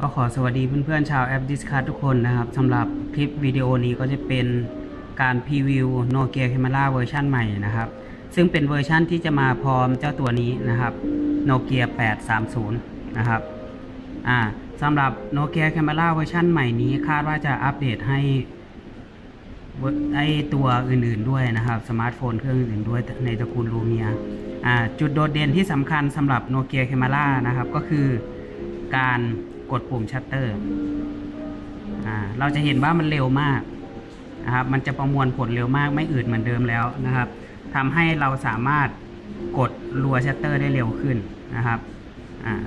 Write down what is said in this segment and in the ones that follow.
ก็ขอสวัสดีเพื่อนๆชาวแอป Discard ทุกคนนะครับสำหรับคลิปวิดีโอนี้ก็จะเป็นการพรีวิว Nokia Camera เวอร์ชันใหม่นะครับ ซึ่งเป็นเวอร์ชันที่จะมาพร้อมเจ้าตัวนี้นะครับ Nokia 830 นะครับอ่าสำหรับ Nokia Camera เวอร์ชันใหม่นี้คาดว่าจะอัปเดตให้ไอตัวอื่นๆด้วยนะครับ สมาร์ทโฟนเครื่องอื่นด้วยในตระกูลลูเมียอ่าจุดโดดเด่นที่สำคัญสำหรับ Nokia Camera นะครับก็คือการ กดปุ่มชัตเตอร์เราจะเห็นว่ามันเร็วมากนะครับ มันจะประมวลผลเร็วมากไม่อืดเหมือนเดิมแล้วนะครับทำให้เราสามารถกดรัวชัตเตอร์ได้เร็วขึ้นนะครับ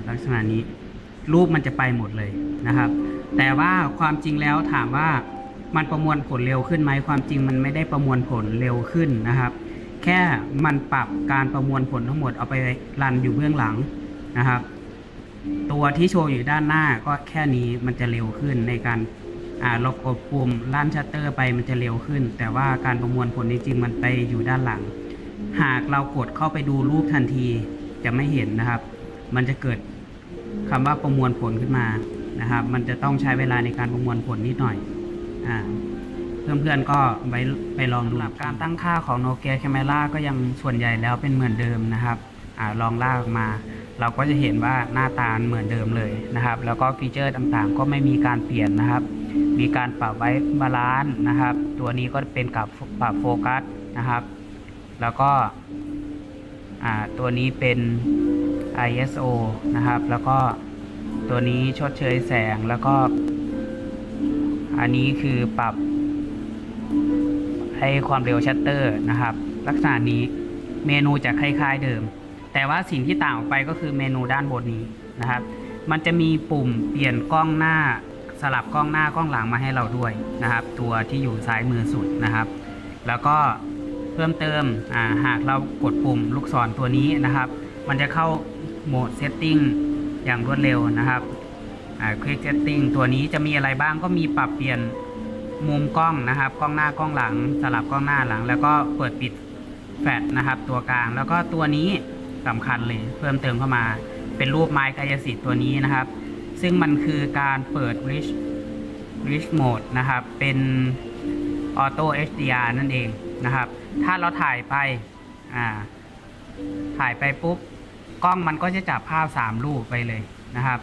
ลักษณะนี้รูปมันจะไปหมดเลยนะครับ แต่ว่าความจริงแล้วถามว่ามันประมวลผลเร็วขึ้นไหมความจริงมันไม่ได้ประมวลผลเร็วขึ้นนะครับ แค่มันปรับการประมวลผลทั้งหมดเอาไปรันอยู่เบื้องหลังนะครับ ตัวที่โชว์อยู่ด้านหน้าก็แค่นี้มันจะเร็วขึ้นในการาเรากดปุ่มลั่นชัตเตอร์ไปมันจะเร็วขึ้น แต่ว่าการประมวลผลจริงๆมันไปอยู่ด้านหลัง หากเรากดเข้าไปดูรูปทันทีจะไม่เห็นนะครับ มันจะเกิดคำว่าประมวลผลขึ้นมานะครับ มันจะต้องใช้เวลาในการประมวลผลนิดหน่อยอ่าเพื่อนๆก็ไปไปลองดูการตั้งค่าของ Nokia Camera ก็ยังส่วนใหญ่แล้วเป็นเหมือนเดิมนะครับอลองลากมา เราก็จะเห็นว่าหน้าตาเหมือนเดิมเลยนะครับ แล้วก็ฟีเจอร์ต่างๆ ก็ไม่มีการเปลี่ยนนะครับ มีการปรับไว้บาลานซ์นะครับ ตัวนี้ก็เป็นกับปรับโฟกัสนะครับ แล้วก็ตัวนี้เป็น ISO นะครับ แล้วก็ตัวนี้ชดเชยแสงแล้วก็ อันนี้คือปรับให้ความเร็วชัตเตอร์นะครับ ลักษณะนี้เมนูจะคล้ายๆเดิม แต่ว่าสิ่งที่ต่างออกไปก็คือเมนูด้านบนนี้นะครับ มันจะมีปุ่มเปลี่ยนกล้องหน้าสลับกล้องหน้ากล้องหลังมาให้เราด้วยนะครับ ตัวที่อยู่ซ้ายมือสุดนะครับ แล้วก็เพิ่มเติมหากเรากดปุ่มลูกศรตัวนี้นะครับ มันจะเข้าโหมดเซตติ้งอย่างรวดเร็วนะครับคลิกเซตติ้งตัวนี้จะมีอะไรบ้างก็มีปรับเปลี่ยนมุมกล้องนะครับ กล้องหน้ากล้องหลัง สลับกล้องหน้าหลัง แล้วก็เปิดปิดแฟลชนะครับ ตัวกลางแล้วก็ตัวนี้ สำคัญเลย เพิ่มเติมเข้ามา เป็นรูปไม้กายสิทธิ์ตัวนี้นะครับ ซึ่งมันคือการเปิด rich rich mode นะครับ เป็น auto HDR นั่นเองนะครับ ถ้าเราถ่ายไปอ่าถ่ายไปปุ๊บ กล้องมันก็จะจับภาพ 3 รูปไปเลยนะครับ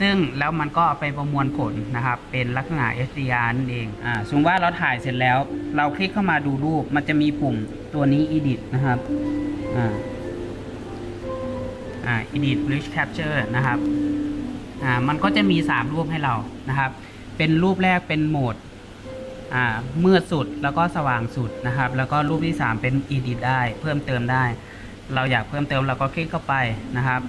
ซึ่งแล้วมันก็ไปประมวลผลนะครับ เป็นลักษณะ HDR นั่นเองอ่าสมมติว่าเราถ่ายเสร็จแล้ว เราคลิกเข้ามาดูรูป มันจะมีปุ่มตัวนี้ edit นะครับอ่า อ่า edit rich capture นะครับอ่ามันก็จะมี 3 รูปให้เรานะครับ เป็นรูปแรกเป็นโหมดอ่ามืดสุดแล้วก็สว่างสุดนะครับ แล้วก็รูปที่ 3 เป็น edit ได้ เพิ่มเติมได้ เราอยากเพิ่มเติมเราก็คลิกเข้าไปนะครับ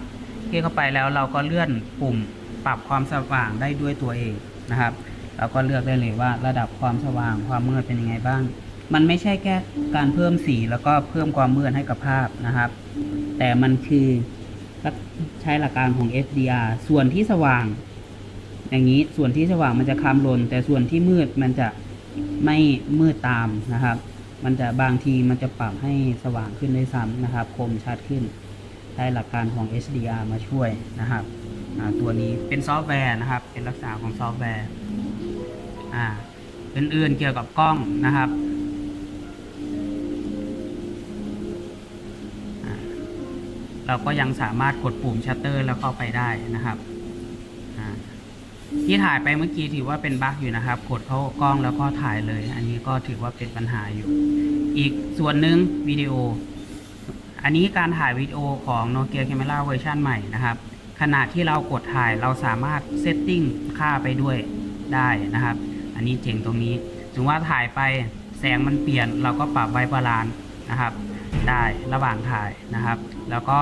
คลิกเข้าไปแล้วเราก็เลื่อนปุ่มปรับความสว่างได้ด้วยตัวเองนะครับ เราก็เลือกได้เลยว่าระดับความสว่างความมืดเป็นยังไงบ้าง มันไม่ใช่แค่การเพิ่มสีแล้วก็เพิ่มความมืดให้กับภาพนะครับ แต่มันคือ ใช้หลักการของ HDR ส่วนที่สว่าง อย่างนี้ส่วนที่สว่างมันจะคำลน แต่ส่วนที่มืดมันจะไม่มืดตามนะครับ มันจะบางทีมันจะปรับให้สว่างขึ้นได้ซ้ำนะครับ คมชัดขึ้นใช้หลักการของ HDR มาช่วยนะครับตัวนี้เป็นซอฟต์แวร์นะครับ เป็นลักษณะของซอฟต์แวร์อ่าอื่นๆเกี่ยวกับกล้องนะครับ เราก็ยังสามารถกดปุ่มชัตเตอร์แล้วเข้าไปได้นะครับที่ถ่ายไปเมื่อกี้ถือว่าเป็นบั๊กอยู่นะครับ กดเข้ากล้องแล้วก็ถ่ายเลย อันนี้ก็ถือว่าเป็นปัญหาอยู่ อีกส่วนหนึ่งวิดีโอ อันนี้การถ่ายวิดีโอของ Nokia Camera เวอร์ชันใหม่นะครับ ขณะที่เรากดถ่ายเราสามารถเซตติ้งค่าไปด้วยได้นะครับ อันนี้เจ๋งตรงนี้ ถึงว่าถ่ายไปแสงมันเปลี่ยนเราก็ปรับไว้บาลานซ์ นะครับ ได้ระหว่างถ่ายนะครับ แล้วก็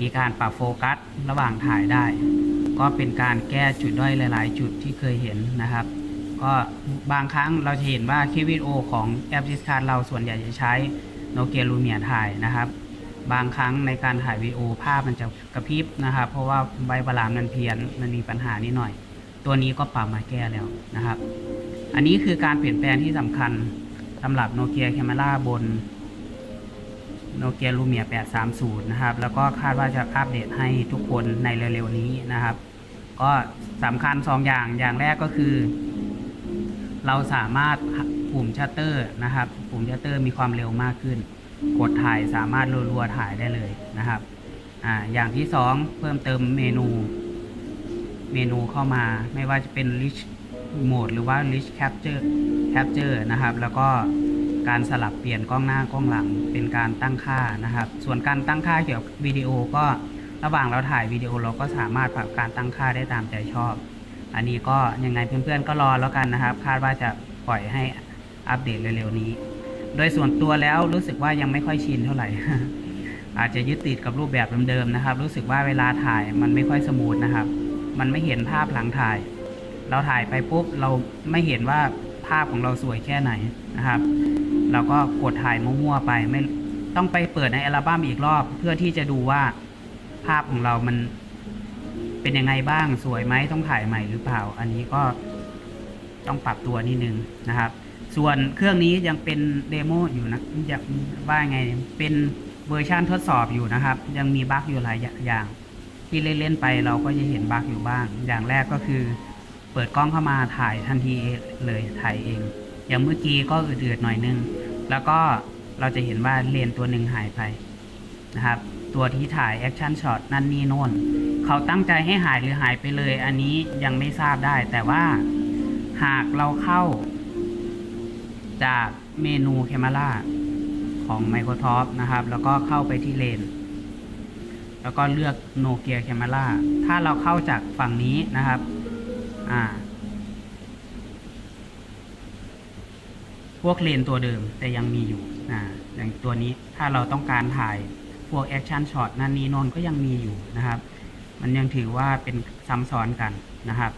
มีการปรับโฟกัสระหว่างถ่ายได้ ก็เป็นการแก้จุดด้อยหลาย ๆ จุดที่เคยเห็นนะครับ ก็บางครั้งเราจะเห็นว่าคลิปวิดีโอของแอปดิสคาร์เราส่วนใหญ่จะใช้โนเกียลูเมียถ่ายนะครับ บางครั้งในการถ่ายวิดีโอภาพมันจะกระพริบนะครับ เพราะว่าใบบาลานมันเพี้ยนมันมีปัญหานิดหน่อย ตัวนี้ก็ปรับมาแก้แล้วนะครับ อันนี้คือการเปลี่ยนแปลงที่สำคัญ สำหรับโนเกียแคมราบนโนเกียลูเมีย830 นะครับ แล้วก็คาดว่าจะอัปเดตให้ทุกคนในเร็วๆนี้นะครับ ก็สำคัญสองอย่างอย่างแรกก็คือ เราสามารถปุ่มชัตเตอร์นะครับ ปุ่มชัตเตอร์มีความเร็วมากขึ้น กดถ่ายสามารถรัวๆถ่ายได้เลยนะครับอ่าอย่างที่สองเพิ่มเติมเมนู เมนูเข้ามาไม่ว่าจะเป็น rich mode หรือว่า rich capture capture นะครับ แล้วก็การสลับเปลี่ยนกล้องหน้ากล้องหลังเป็นการตั้งค่านะครับ ส่วนการตั้งค่าเกี่ยวกับวิดีโอก็ระหว่างเราถ่ายวิดีโอเราก็สามารถปรับการตั้งค่าได้ตามใจชอบ อันนี้ก็ยังไงเพื่อนๆก็รอแล้วกันนะครับ คาดว่าจะปล่อยให้อัปเดตเร็วๆนี้ โดยส่วนตัวแล้วรู้สึกว่ายังไม่ค่อยชินเท่าไหร่ อาจจะยึดติดกับรูปแบบเดิมๆนะครับ รู้สึกว่าเวลาถ่ายมันไม่ค่อยสมูทนะครับ มันไม่เห็นภาพหลังถ่าย เราถ่ายไปปุ๊บเราไม่เห็นว่าภาพของเราสวยแค่ไหนนะครับ เราก็กดถ่ายมั่วๆไปไม่ต้องไปเปิดในอัลบั้มอีกรอบ เพื่อที่จะดูว่าภาพของเรามันเป็นยังไงบ้างสวยไหมต้องถ่ายใหม่หรือเปล่า อันนี้ก็ต้องปรับตัวนิดนึงนะครับ ส่วนเครื่องนี้ยังเป็นเดโมอยู่นะจะว่าไงเป็นเวอร์ชันทดสอบอยู่นะครับ ยังมีบั๊กอยู่หลายอย่างที่เล่นๆไปเราก็จะเห็นบั๊กอยู่บ้าง อย่างแรกก็คือ เปิดกล้องเข้ามาถ่ายทันทีเลยถ่ายเอง อย่างเมื่อกี้ก็อืดๆหน่อยนึง แล้วก็เราจะเห็นว่าเลนตัวหนึ่งหายไปนะครับ ตัวที่ถ่ายแอคชั่นช็อตนั่นนี่โน่นเขาตั้งใจให้หายหรือหายไปเลย อันนี้ยังไม่ทราบได้ แต่ว่าหากเราเข้า จากเมนู Camera ของ Microsoft นะครับ แล้วก็เข้าไปที่เลน แล้วก็เลือก Nokia Camera ถ้าเราเข้าจากฝั่งนี้นะครับ อ่า พวกเลนตัวเดิมแต่ยังมีอยู่อ่าอย่างตัวนี้ถ้าเราต้องการถ่ายพวกแอคชั่นช็อตนั่นนี่นนก็ยังมีอยู่นะครับ มันยังถือว่าเป็นซ้ำซ้อนกันนะครับ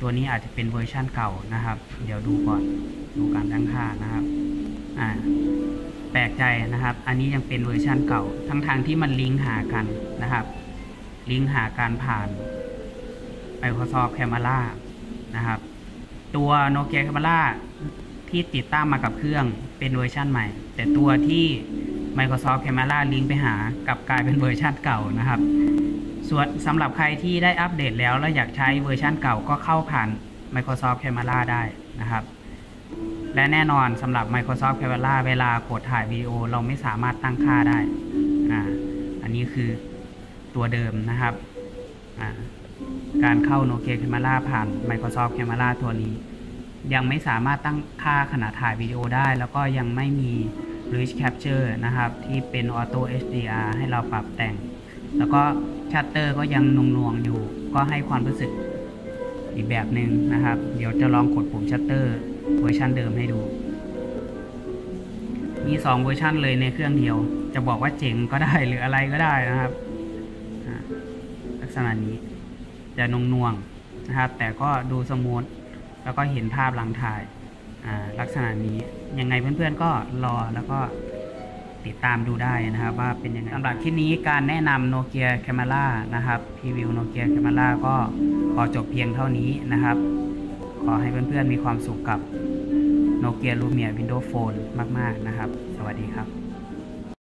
ตัวนี้อาจจะเป็นเวอร์ชั่นเก่านะครับ เดี๋ยวดูก่อนดูการตั้งค่านะครับอ่าแปลกใจนะครับ อันนี้ยังเป็นเวอร์ชั่นเก่า ทั้งทางที่มันลิงก์หากันนะครับ ลิงก์หาการผ่าน Microsoft Camera นะครับ ตัว Nokia Camera ที่ติดตั้งมากับเครื่องเป็นเวอร์ชั่นใหม่ แต่ตัวที่ Microsoft Camera ลิงก์ไปหากับกลายเป็นเวอร์ชั่นเก่านะครับ ส่วนสำหรับใครที่ได้อัปเดตแล้ว แล้วอยากใช้เวอร์ชั่นเก่าก็เข้าผ่าน Microsoft Camera ได้นะครับ และแน่นอนสำหรับ Microsoft Camera เวลากดถ่ายวิดีโอเราไม่สามารถตั้งค่าได้อ่าอันนี้คือตัวเดิมนะครับ การเข้า Nokia Camera ผ่าน Microsoft Camera ตัวนี้ ยังไม่สามารถตั้งค่าขนาดถ่ายวิดีโอได้ แล้วก็ยังไม่มี Rich Capture นะครับ ที่เป็น Auto HDR ให้เราปรับแต่ง แล้วก็ชัตเตอร์ก็ยังนวงๆอยู่ ก็ให้ความรู้สึกอีกแบบหนึ่งนะครับ เดี๋ยวจะลองกดปุ่มชัตเตอร์เวอร์ชันเดิมให้ดู มี 2 เวอร์ชันเลยในเครื่องเดียว จะบอกว่าเจ๋งก็ได้หรืออะไรก็ได้นะครับลักษณะนี้ จะนงนวงนะครับ แต่ก็ดูสมูทแล้วก็เห็นภาพหลังถ่ายลักษณะนี้ยังไงเพื่อนๆก็รอแล้วก็ติดตามดูได้นะครับ ว่าเป็นยังไงสำหรับคลิปนี้การแนะนำ Nokia Camera นะครับพรีวิว Nokia Camera ก็ขอจบเพียงเท่านี้นะครับ ขอให้เพื่อนๆมีความสุขกับ Nokia Lumia Windows Phone มากๆนะครับ สวัสดีครับ